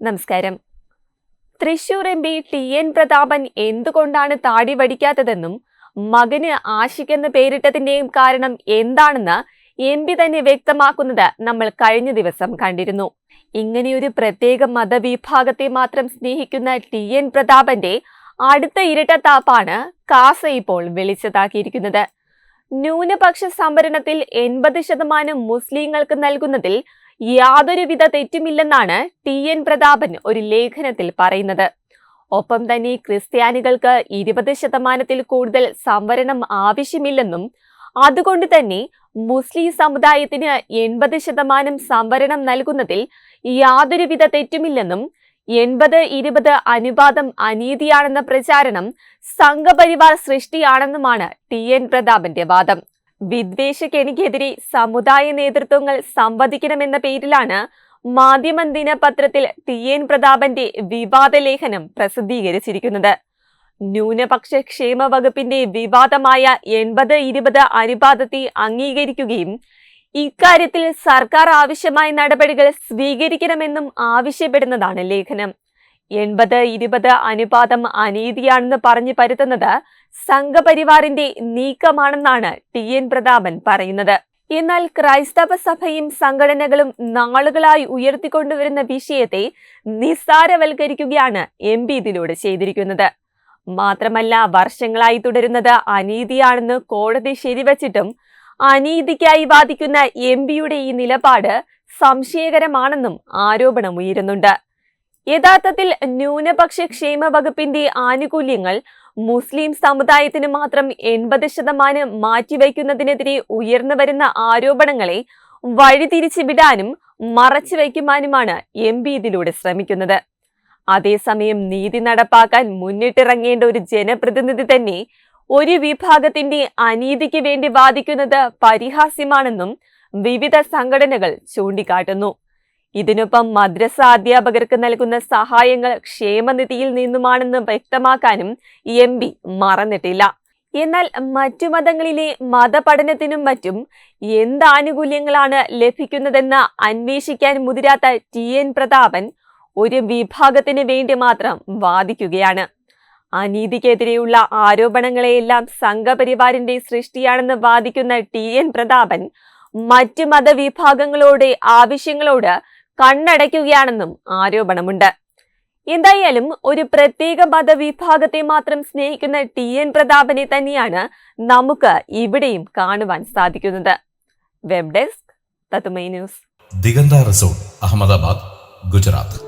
നമസ്കാരം. Thrissur M P T N Prathapan എന്തുകൊണ്ടാണ് താടി വടിക്കാത്തതെന്നും മകന് ആഷിക് പേരിട്ടതിന്റെയും കാരണം എന്താണെന്ന് എം പി തന്നെ വ്യക്തമാക്കുന്നത് നമ്മൾ കഴിഞ്ഞ ദിവസം കണ്ടിരുന്നു. ഇങ്ങനെയൊരു പ്രത്യേക മതവിഭാഗത്തെ മാത്രം സ്നേഹിക്കുന്ന ടി എൻ പ്രതാപന്റെ അടുത്ത ഇരട്ടത്താപ്പാണ് കാസ ഇപ്പോൾ വെളിച്ചതാക്കിയിരിക്കുന്നത്. ന്യൂനപക്ഷ സംവരണത്തിൽ എൺപത് ശതമാനം മുസ്ലിങ്ങൾക്ക് നൽകുന്നതിൽ യാതൊരുവിധ തെറ്റുമില്ലെന്നാണ് ടി എൻ പ്രതാപൻ ഒരു ലേഖനത്തിൽ പറയുന്നത്. ഒപ്പം തന്നെ ക്രിസ്ത്യാനികൾക്ക് ഇരുപത് ശതമാനത്തിൽ കൂടുതൽ സംവരണം ആവശ്യമില്ലെന്നും അതുകൊണ്ട് തന്നെ മുസ്ലിം സമുദായത്തിന് എൺപത് ശതമാനം സംവരണം നൽകുന്നതിൽ യാതൊരുവിധ തെറ്റുമില്ലെന്നും എൺപത് ഇരുപത് അനുപാതം അനീതിയാണെന്ന പ്രചാരണം സംഘപരിവാർ സൃഷ്ടിയാണെന്നുമാണ് ടി എൻ പ്രതാപന്റെ വാദം. വിദ്വേഷക്കെണിക്കെതിരെ സമുദായ നേതൃത്വങ്ങൾ സംവദിക്കണമെന്ന പേരിലാണ് മാധ്യമ ദിനപത്രത്തിൽ ടി എൻ പ്രതാപന്റെ വിവാദ ലേഖനം പ്രസിദ്ധീകരിച്ചിരിക്കുന്നത്. ന്യൂനപക്ഷ ക്ഷേമ വകുപ്പിന്റെ വിവാദമായ എൺപത് ഇരുപത് അനുപാതത്തെ അംഗീകരിക്കുകയും ഇക്കാര്യത്തിൽ സർക്കാർ ആവശ്യമായ നടപടികൾ സ്വീകരിക്കണമെന്നും ആവശ്യപ്പെടുന്നതാണ് ലേഖനം. എൺപത് ഇരുപത് അനുപാതം അനീതിയാണെന്ന് പറഞ്ഞു പരുത്തുന്നത് സംഘപരിവാറിന്റെ നീക്കമാണെന്നാണ് ടി. എൻ. പ്രതാപൻ പറയുന്നത്. എന്നാൽ ക്രൈസ്തവ സഭയും സംഘടനകളും നാളുകളായി ഉയർത്തിക്കൊണ്ടുവരുന്ന വിഷയത്തെ നിസ്സാരവൽക്കരിക്കുകയാണ് എം. പി. ഇതിലൂടെ ചെയ്തിരിക്കുന്നത്. മാത്രമല്ല വർഷങ്ങളായി തുടരുന്നത് അനീതിയാണെന്ന് കോടതി ശരിവച്ചിട്ടും അനീതിക്കായി വാദിക്കുന്ന എം പിയുടെ ഈ നിലപാട് സംശയകരമാണെന്നും ആരോപണം ഉയരുന്നുണ്ട്. യഥാർത്ഥത്തിൽ ന്യൂനപക്ഷ ക്ഷേമ വകുപ്പിന്റെ ആനുകൂല്യങ്ങൾ മുസ്ലിം സമുദായത്തിന് മാത്രം എൺപത് ശതമാനം മാറ്റിവെക്കുന്നതിനെതിരെ ഉയർന്നു വരുന്ന ആരോപണങ്ങളെ വഴിതിരിച്ചു വിടാനും മറച്ചുവെക്കുവാനുമാണ് എം പി ഇതിലൂടെ ശ്രമിക്കുന്നത്. അതേസമയം നീതി നടപ്പാക്കാൻ മുന്നിട്ടിറങ്ങേണ്ട ഒരു ജനപ്രതിനിധി തന്നെ ഒരു വിഭാഗത്തിന്റെ അനീതിക്ക് വേണ്ടി വാദിക്കുന്നത് പരിഹാസ്യമാണെന്നും വിവിധ സംഘടനകൾ ചൂണ്ടിക്കാട്ടുന്നു. ഇതിനൊപ്പം മദ്രസ അധ്യാപകർക്ക് നൽകുന്ന സഹായങ്ങൾ ക്ഷേമനിധിയിൽ നിന്നുമാണെന്ന് വ്യക്തമാക്കാനും എം പി മറന്നിട്ടില്ല. എന്നാൽ മറ്റു മതങ്ങളിലെ മതപഠനത്തിനും മറ്റും എന്ത് ആനുകൂല്യങ്ങളാണ് ലഭിക്കുന്നതെന്ന് അന്വേഷിക്കാൻ മുതിരാത്ത ടി എൻ പ്രതാപൻ ഒരു വിഭാഗത്തിന് വേണ്ടി മാത്രം വാദിക്കുകയാണ്. അനീതിക്കെതിരെയുള്ള ആരോപണങ്ങളെയെല്ലാം സംഘപരിവാറിന്റെ സൃഷ്ടിയാണെന്ന് വാദിക്കുന്ന ടി എൻ പ്രതാപൻ മറ്റ് മതവിഭാഗങ്ങളോട് ആവശ്യങ്ങളോട് കണ്ണടയ്ക്കുകയാണെന്നും ആരോപണമുണ്ട്. എന്തായാലും ഒരു പ്രത്യേക മതവിഭാഗത്തെ മാത്രം സ്നേഹിക്കുന്ന ടി എൻ പ്രതാപനെ തന്നെയാണ് നമുക്ക് ഇവിടെയും കാണുവാൻ സാധിക്കുന്നത്. വെബ് ഡെസ്ക് തത്തുമൈ ന്യൂസ്. ദിഗന്ത റിസോർട്ട് അഹമ്മദാബാദ് ഗുജറാത്ത്.